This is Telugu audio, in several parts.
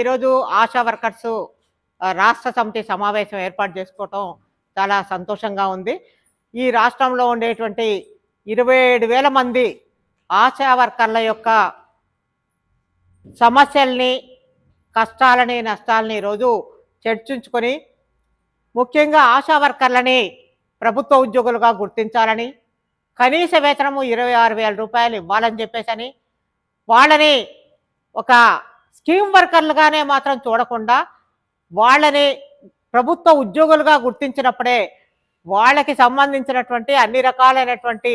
ఈరోజు ఆశా వర్కర్స్ రాష్ట్ర సమితి సమావేశం ఏర్పాటు చేసుకోవటం చాలా సంతోషంగా ఉంది. ఈ రాష్ట్రంలో ఉండేటువంటి ఇరవై ఏడు వేల మంది ఆశా వర్కర్ల యొక్క సమస్యల్ని కష్టాలని నష్టాలని ఈరోజు చర్చించుకొని ముఖ్యంగా ఆశా వర్కర్లని ప్రభుత్వ ఉద్యోగులుగా గుర్తించాలని కనీస వేతనము ఇరవై ఆరు వేల రూపాయలు ఇవ్వాలని చెప్పేసని వాళ్ళని ఒక స్కీమ్ వర్కర్లుగానే మాత్రం చూడకుండా వాళ్ళని ప్రభుత్వ ఉద్యోగులుగా గుర్తించినప్పుడే వాళ్ళకి సంబంధించినటువంటి అన్ని రకాలైనటువంటి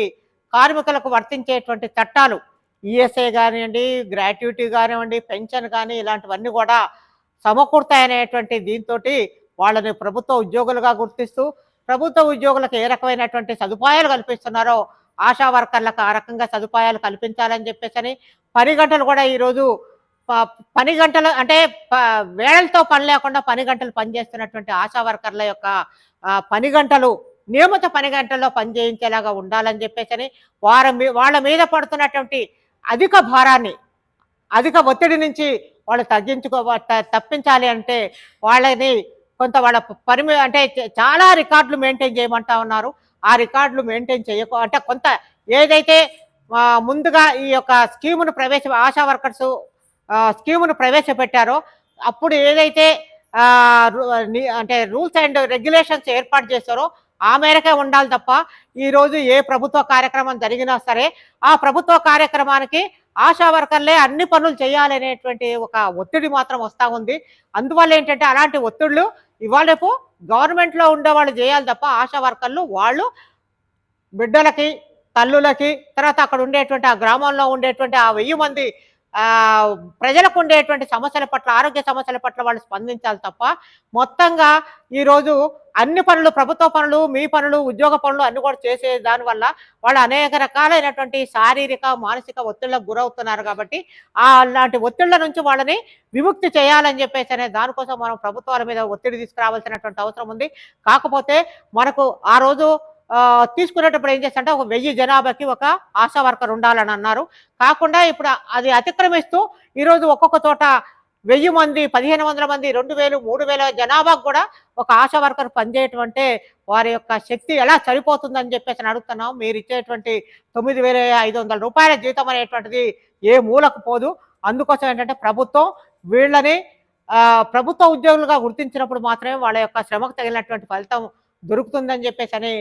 కార్మికులకు వర్తించేటువంటి చట్టాలు ఈఎస్ఐ కానివ్వండి గ్రాట్యుటీ కానివ్వండి పెన్షన్ కానీ ఇలాంటివన్నీ కూడా సమకూర్తాయనేటువంటి దీంతో వాళ్ళని ప్రభుత్వ ఉద్యోగులుగా గుర్తిస్తూ ప్రభుత్వ ఉద్యోగులకు ఏ రకమైనటువంటి సదుపాయాలు కల్పిస్తున్నారో ఆశా వర్కర్లకు ఆ రకంగా సదుపాయాలు కల్పించాలని చెప్పేసి పని గంటలు కూడా ఈరోజు పని గంటలు అంటే వేళలతో పని లేకుండా పని గంటలు పనిచేస్తున్నటువంటి ఆశా వర్కర్ల యొక్క పని గంటలు నియమిత పని గంటల్లో పనిచేయించేలాగా ఉండాలని చెప్పేసి వారి వాళ్ళ మీద పడుతున్నటువంటి అధిక భారాన్ని అధిక ఒత్తిడి నుంచి వాళ్ళు తగ్గించుకో తప్పించాలి అంటే వాళ్ళని కొంత వాళ్ళ పరిమి అంటే చాలా రికార్డులు మెయింటైన్ చేయమంటా ఉన్నారు. ఆ రికార్డులు మెయింటైన్ చేయకు అంటే కొంత ఏదైతే ముందుగా ఈ యొక్క స్కీమును ప్రవేశ ఆశా వర్కర్స్ స్కీమును ప్రవేశపెట్టారో అప్పుడు ఏదైతే అంటే రూల్స్ అండ్ రెగ్యులేషన్స్ ఏర్పాటు చేస్తారో ఆ మేరకే ఉండాలి తప్ప ఈరోజు ఏ ప్రభుత్వ కార్యక్రమం జరిగినా సరే ఆ ప్రభుత్వ కార్యక్రమానికి ఆశా వర్కర్లే అన్ని పనులు చేయాలనేటువంటి ఒక ఒత్తిడి మాత్రం వస్తూ ఉంది. అందువల్ల ఏంటంటే అలాంటి ఒత్తిళ్ళు ఇవాళ గవర్నమెంట్లో ఉండే వాళ్ళు చేయాలి తప్ప ఆశా వర్కర్లు వాళ్ళు బిడ్డలకి తల్లులకి తర్వాత అక్కడ ఉండేటువంటి ఆ గ్రామంలో ఉండేటువంటి ఆ వెయ్యి మంది ప్రజలకు ఉండేటువంటి సమస్యల పట్ల ఆరోగ్య సమస్యల పట్ల వాళ్ళు స్పందించాలి తప్ప మొత్తంగా ఈరోజు అన్ని పనులు ప్రభుత్వ పనులు మీ పనులు ఉద్యోగ పనులు అన్ని కూడా చేసే దానివల్ల వాళ్ళు అనేక రకాలైనటువంటి శారీరక మానసిక ఒత్తిళ్ళకు గురవుతున్నారు కాబట్టి ఆ అలాంటి ఒత్తిళ్ళ నుంచి వాళ్ళని విముక్తి చేయాలని చెప్పేసి అనే దానికోసం మనం ప్రభుత్వాల మీద ఒత్తిడి తీసుకురావాల్సినటువంటి అవసరం ఉంది. కాకపోతే మనకు ఆ రోజు తీసుకునేటప్పుడు ఏం చేస్తారంటే ఒక వెయ్యి జనాభాకి ఒక ఆశా వర్కర్ ఉండాలని అన్నారు. కాకుండా ఇప్పుడు అది అతిక్రమిస్తూ ఈరోజు ఒక్కొక్క చోట వెయ్యి మంది పదిహేను వందల మంది రెండు వేలు మూడు వేల జనాభాకు కూడా ఒక ఆశా వర్కర్ పనిచేయటం అంటే వారి యొక్క శక్తి ఎలా సరిపోతుందని చెప్పేసి అని అడుగుతున్నాం. మీరు ఇచ్చేటువంటి తొమ్మిది వేల ఐదు వందల రూపాయల జీతం అనేటువంటిది ఏ మూలకు పోదు. అందుకోసం ఏంటంటే ప్రభుత్వం వీళ్ళని ప్రభుత్వ ఉద్యోగులుగా గుర్తించినప్పుడు మాత్రమే వాళ్ళ యొక్క శ్రమకు తగిలినటువంటి ఫలితం దొరుకుతుందని చెప్పేసి అని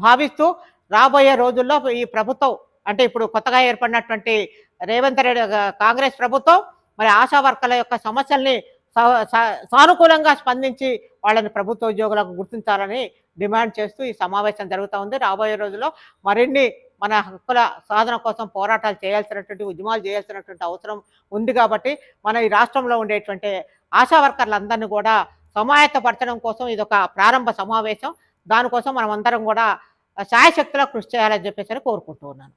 భావిస్తూ రాబోయే రోజుల్లో ఈ ప్రభుత్వం అంటే ఇప్పుడు కొత్తగా ఏర్పడినటువంటి రేవంత్ రెడ్డి కాంగ్రెస్ ప్రభుత్వం మరి ఆశా వర్కర్ల యొక్క సమస్యల్ని సా- సానుకూలంగా స్పందించి వాళ్ళని ప్రభుత్వ ఉద్యోగులకు గుర్తించాలని డిమాండ్ చేస్తూ ఈ సమావేశం జరుగుతూ ఉంది. రాబోయే రోజుల్లో మరిన్ని మన హక్కుల సాధన కోసం పోరాటాలు చేయాల్సినటువంటి ఉద్యమాలు చేయాల్సినటువంటి అవసరం ఉంది కాబట్టి మన ఈ రాష్ట్రంలో ఉండేటువంటి ఆశా వర్కర్లందరినీ కూడా సమాయత్తపరచడం కోసం ఇది ఒక ప్రారంభ సమావేశం. దానికోసం మనం అందరం కూడా సాయశక్తిలో కృషి చేయాలని చెప్పేసి కోరుకుంటూ ఉన్నాను.